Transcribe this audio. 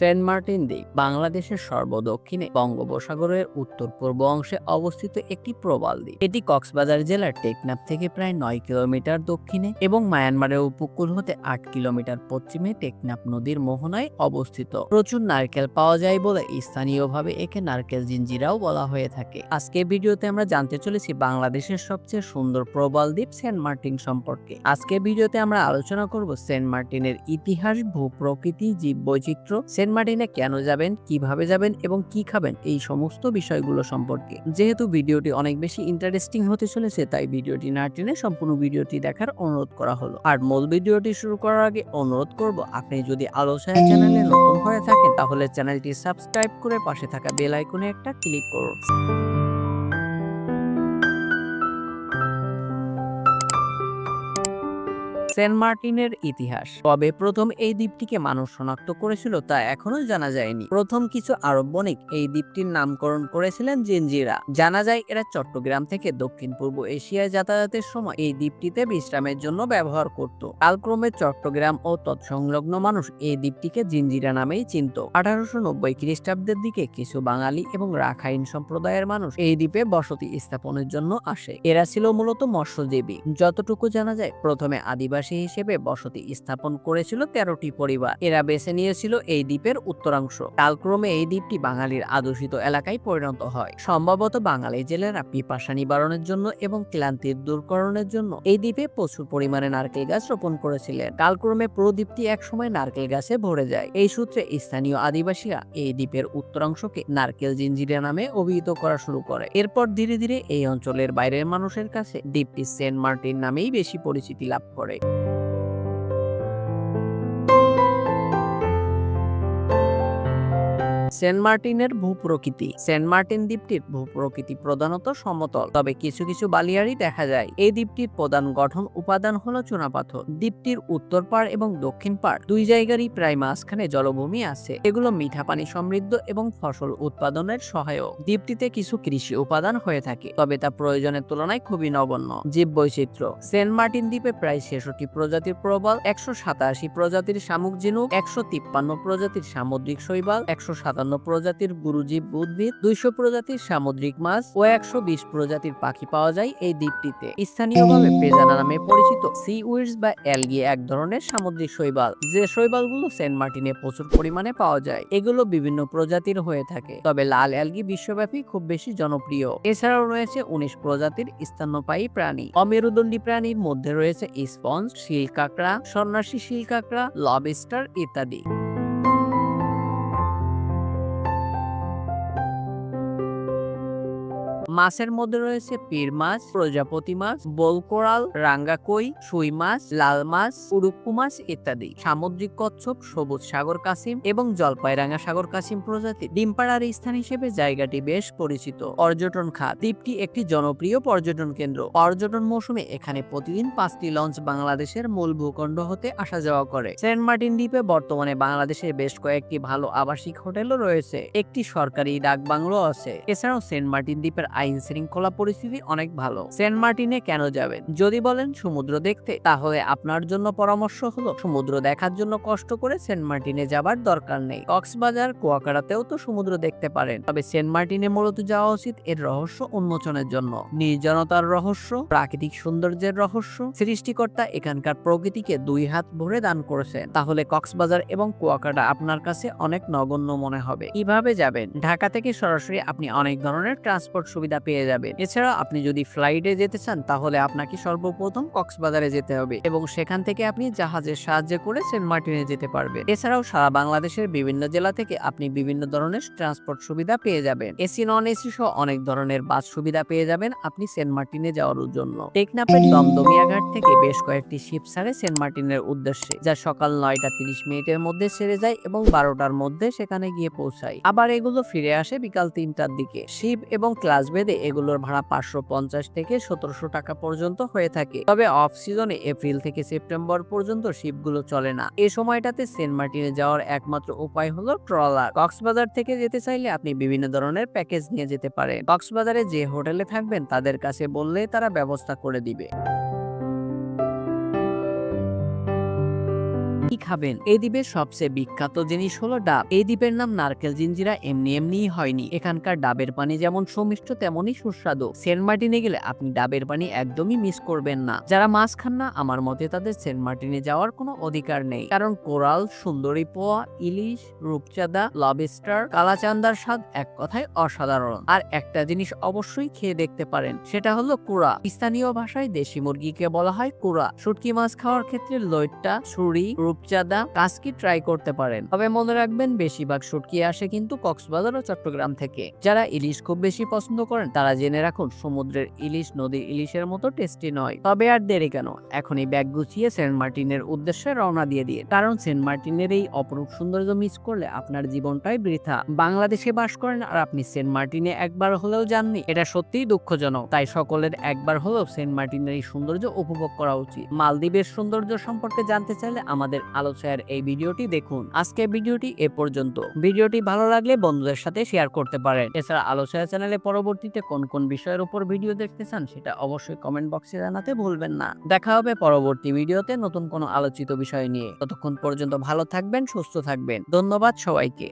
Saint Martin দ্বীপ বাংলাদেশের সর্বদক্ষিণে বঙ্গোপসাগরের উত্তর পূর্ব অংশে অবস্থিত একটি প্রবাল দ্বীপ। এটি কক্সবাজার জেলার টেকনাফ থেকে প্রায় নয় কিলোমিটার দক্ষিণে এবং মায়ানমারের উপকূল হতে আট কিলোমিটার পশ্চিমে টেকনাফ নদীর মোহনায় অবস্থিত। প্রচুর নারকেল পাওয়া যায় বলে স্থানীয়ভাবে একে নারকেল জিঞ্জিরাও বলা হয়ে থাকে। আজকে ভিডিওতে আমরা জানতে চলেছি বাংলাদেশের সবচেয়ে সুন্দর প্রবাল দ্বীপ সেন্ট মার্টিন সম্পর্কে। আজকে ভিডিওতে আমরা আলোচনা করব সেন্ট মার্টিনের ইতিহাস, ভূপ্রকৃতি জীব বৈচিত্র্য সেন্ট মার্টিনে কেন যাবেন, কীভাবে যাবেন এবং কি খাবেন, এই সমস্ত বিষয়গুলো সম্পর্কে। যেহেতু ভিডিওটি অনেক বেশি ইন্টারেস্টিং হতে চলেছে, তাই ভিডিওটি না টেনে সম্পূর্ণ ভিডিওটি দেখার অনুরোধ করা হলো। আর মূল ভিডিওটি শুরু করার আগে অনুরোধ করব, আপনি যদি আলো সাহেব চ্যানেলে নতুন হয়ে থাকেন, তাহলে চ্যানেলটি সাবস্ক্রাইব করে পাশে থাকা বেল আইকনে একটা ক্লিক করুন। সেন্ট মার্টিনের ইতিহাস। তবে প্রথম এই দ্বীপটিকে মানুষ শনাক্ত করেছিল তা এখনও জানা যায়নি। প্রথম কিছু আরব বণিক এই দ্বীপটির নামকরণ করেছিলেন জিনজিরা। জানা যায় এরা চট্টগ্রাম থেকে দক্ষিণ পূর্ব এশিয়ায় যাতায়াতের সময় এই দ্বীপটিতে বিশ্রামের জন্য ব্যবহার করত। কালক্রমে চট্টগ্রাম ও তৎসংলগ্ন মানুষ এই দ্বীপটিকে জিনজিরা নামেই চিনত। আঠারোশো নব্বই খ্রিস্টাব্দের দিকে কিছু বাঙালি এবং রাখাইন সম্প্রদায়ের মানুষ এই দ্বীপে বসতি স্থাপনের জন্য আসে। এরা ছিল মূলত মৎস্যজীবী। যতটুকু জানা যায়, প্রথমে আদিবাসী হিসেবে বসতি স্থাপন করেছিল তেরোটি পরিবার। এরা বেছে নিয়েছিল এই দ্বীপের উত্তরাংশ। কালক্রমে এই দ্বীপটি বাঙালির আদর্শিত এলাকায় পরিণত হয়। সম্ভবত বাঙালি জেলেরা পিপাসা নিবারণের জন্য এবং ক্লান্তির দূরকরণের জন্য এই দ্বীপে প্রচুর পরিমাণে নারকেল গাছ রোপণ করেছিলেন। কালক্রমে পুরো দ্বীপটি একসময় নারকেল গাছে ভরে যায়। এই সূত্রে স্থানীয় আদিবাসীরা এই দ্বীপের উত্তরাংশকে নারকেল জিঞ্জিরা নামে অভিহিত করা শুরু করে। এরপর ধীরে ধীরে এই অঞ্চলের বাইরের মানুষের কাছে দ্বীপটি সেন্ট মার্টিন নামেই বেশি পরিচিতি লাভ করে। সেন্ট মার্টিনের ভূপ্রকৃতি। সেন্ট মার্টিন দ্বীপটির ভূপ্রকৃতি প্রধানত সমতল, তবে কিছু কিছু বালিয়াড়ি দেখা যায়। এই দ্বীপটির প্রধান গঠন উপাদান হল চুনাপাথর। দ্বীপটির উত্তর পাড় এবং দক্ষিণ পাড় দুই জায়গারই প্রায় মাঝখানে জলভূমি আছে। এগুলো মিঠা পানি সমৃদ্ধ এবং ফসল উৎপাদনের সহায়ক। দ্বীপটিতে কিছু কৃষি উপাদান হয়ে থাকে, তবে তা প্রয়োজনের তুলনায় খুবই নগণ্য। জীব বৈচিত্র্য সেন্ট মার্টিন দ্বীপে প্রায় ছেষট্টি প্রজাতির প্রবল, একশো সাতাশি প্রজাতির শামুক ঝিনুক, একশো তিপ্পান্ন প্রজাতির সামুদ্রিক শৈবাল, একশো সাতান্ন প্রজাতির গুরুজীব উদ্ভিদ, দুইশো প্রজাতির সামুদ্রিক মাছ ও একশো বিশ প্রজাতির পাখি পাওয়া যায় এই দ্বীপটিতে। স্থানীয়ভাবে পেজানা নামে পরিচিত সি উইডস বা অ্যালগি এক ধরনের সামুদ্রিক শৈবাল। যে শৈবালগুলো সেন্ট মার্টিনে প্রচুর পরিমাণে পাওয়া যায়। এগুলো বিভিন্ন প্রজাতির হয়ে থাকে, তবে লাল অ্যালগি বিশ্বব্যাপী খুব বেশি জনপ্রিয়। এছাড়াও রয়েছে উনিশ প্রজাতির স্তন্যপায়ী প্রাণী। অমেরুদণ্ডী প্রাণীর মধ্যে রয়েছে স্পঞ্জ, শিল কাঁকড়া, সন্ন্যাসী শিল কাঁকড়া লবস্টার ইত্যাদি। মাছের মধ্যে রয়েছে পীর মাছ, প্রজাপতি মাছ বোলকোরাল রাঙ্গা কই, সুই মাছ, লাল মাছ উড়ুক্কু মাছ ইত্যাদি। সামুদ্রিক কচ্ছপ, সবুজ সাগর কাসিম এবং জলপাইরাঙ্গা সাগর কাসিম প্রজাতি। ডিমপাড়ার স্থান হিসেবে জায়গাটি বেশ পরিচিত। পর্যটন খাত। দ্বীপটি একটি জনপ্রিয় পর্যটন কেন্দ্র। পর্যটন মৌসুমে এখানে প্রতিদিন পাঁচটি লঞ্চ বাংলাদেশের মূল ভূখণ্ড হতে আসা যাওয়া করে। সেন্ট মার্টিন দ্বীপে বর্তমানে বাংলাদেশের বেশ কয়েকটি ভালো আবাসিক হোটেলও রয়েছে। একটি সরকারি ডাক বাংলো আছে। এছাড়াও সেন্ট মার্টিন দ্বীপের আইন শৃঙ্খলা পরিস্থিতি অনেক ভালো। সেন্ট মার্টিনে কেন যাবেন? যদি বলেন সমুদ্র দেখতে, তাহলে আপনার জন্য পরামর্শ হলো, সমুদ্র দেখার জন্য কষ্ট করে সেন্ট মার্টিনে যাবার দরকার নেই। কক্সবাজার কুয়াকাড়াতেও তো সমুদ্র দেখতে পারেন। তবে সেন্ট মার্টিনে মূলত যাওয়া উচিত এর রহস্য উন্মোচনের জন্য। নির্জনতার রহস্য, প্রাকৃতিক সৌন্দর্যের রহস্য, সৃষ্টিকর্তা এখানকার প্রকৃতিকে দুই হাত ভরে দান করেছেন। তাহলে কক্সবাজার এবং কুয়াকাটা আপনার কাছে অনেক নগণ্য মনে হবে। কীভাবে যাবেন? ঢাকা থেকে সরাসরি আপনি অনেক ধরনের ট্রান্সপোর্ট সুবিধা পেয়ে যাবেন। এছাড়া আপনি যদি ফ্লাইটে যেতে চান, তাহলে আপনাকে সর্বপ্রথম কক্সবাজারে যেতে হবে এবং সেখান থেকে আপনি জাহাজের সাহায্যে করে সেন্ট মার্টিনে যেতে পারবেন। এছাড়াও সারা বাংলাদেশের বিভিন্ন জেলা থেকে আপনি বিভিন্ন ধরনের ট্রান্সপোর্ট সুবিধা পেয়ে যাবেন। এসি নন এসি সহ অনেক ধরনের বাস সুবিধা পেয়ে যাবেন আপনি সেন্ট মার্টিনে যাওয়ার জন্য। টেকনাফের দমদমিয়া ঘাট থেকে বেশ কয়েকটি শিপ ছাড়ে সেন্ট মার্টিনের উদ্দেশ্যে, যা সকাল নয়টা তিরিশ মিনিটের মধ্যে ছেড়ে যায় এবং বারোটার মধ্যে সেখানে গিয়ে পৌঁছায়। আবার এগুলো ফিরে আসে বিকাল তিনটার দিকে। শিপ এবং ক্লাস বেদে এগুলোর ভাড়া পাঁচশো পঞ্চাশ থেকে সতেরোশো টাকা পর্যন্ত হয়ে থাকে। তবে অফ সিজনে এপ্রিল থেকে সেপ্টেম্বর পর্যন্ত শিপগুলো চলে না। এ সময়টাতে সেন্ট মার্টিনে যাওয়ার একমাত্র উপায় হলো ট্রলার কক্সবাজার থেকে যেতে চাইলে আপনি বিভিন্ন ধরনের প্যাকেজ নিয়ে যেতে পারেন। কক্সবাজারে যে হোটেলে থাকবেন, তাদের কাছে বললে তারা ব্যবস্থা করে দিবে। কি খাবেন? এই দ্বীপের সবচেয়ে বিখ্যাত জিনিস হলো ডাব। এই দ্বীপের নাম নারকেল, জিঞ্জিরা এমনি এমনিই হয়নি। এখানকার ডাবের পানি যেমন সুমিষ্ট, তেমনই সুস্বাদু। সেন্ট মার্টিনে গেলে আপনি ডাবের পানি একদমই মিস করবেন না। যারা মাছ খান না, আমার মতে তাদের সেন্ট মার্টিনে যাওয়ার কোনো অধিকার নেই। কারণ কোরাল, সুন্দরী পোয়া, ইলিশ, রূপচাঁদা, লবস্টার, কালাচান্দার স্বাদ এক কথায় অসাধারণ। আর একটা জিনিস অবশ্যই খেয়ে দেখতে পারেন, সেটা হলো কুড়া। স্থানীয় ভাষায় দেশি মুরগিকে বলা হয় কুড়া। শুটকি মাছ খাওয়ার ক্ষেত্রে লইট্টা, ছুরি রূপচাঁদা কাসকি ট্রাই করতে পারেন। তবে মনে রাখবেন, বেশিরভাগ শুটকি আসে কিন্তু কক্সবাজার ও চট্টগ্রাম থেকে। যারা ইলিশ খুব বেশি পছন্দ করেন, তারা জেনে রাখুন, সমুদ্রের ইলিশ নদীর ইলিশের মতো টেস্টি নয়। তবে আর দেরি কেন? এখনই ব্যাগ গুছিয়ে সেন্ট মার্টিনের উদ্দেশ্যে রওনা দিয়ে দিয়ে কারণ সেন্ট মার্টিনের এই অপরূপ সৌন্দর্য মিস করলে আপনার জীবনটাই বৃথা। বাংলাদেশে বাস করেন আর আপনি সেন্ট মার্টিনে একবার হলেও যাননি, এটা সত্যিই দুঃখজনক। তাই সকলের একবার হলেও সেন্ট মার্টিনের এই সৌন্দর্য উপভোগ করা উচিত। মালদ্বীপের সৌন্দর্য সম্পর্কে জানতে চাইলে আমাদের আলোচনার এই ভিডিওটি দেখুন। আজকে ভিডিওটি এ পর্যন্ত। ভিডিওটি ভালো লাগলে বন্ধুদের সাথে শেয়ার করতে পারেন। এছাড়া আলোচনা চ্যানেলে পরবর্তীতে কোন কোন বিষয়ের উপর ভিডিও দেখতে চান সেটা অবশ্যই কমেন্ট বক্সে জানাতে ভুলবেন না। দেখা হবে পরবর্তী ভিডিওতে নতুন কোনো আলোচিত বিষয় নিয়ে। ততক্ষণ পর্যন্ত ভালো থাকবেন, সুস্থ থাকবেন। ধন্যবাদ সবাইকে।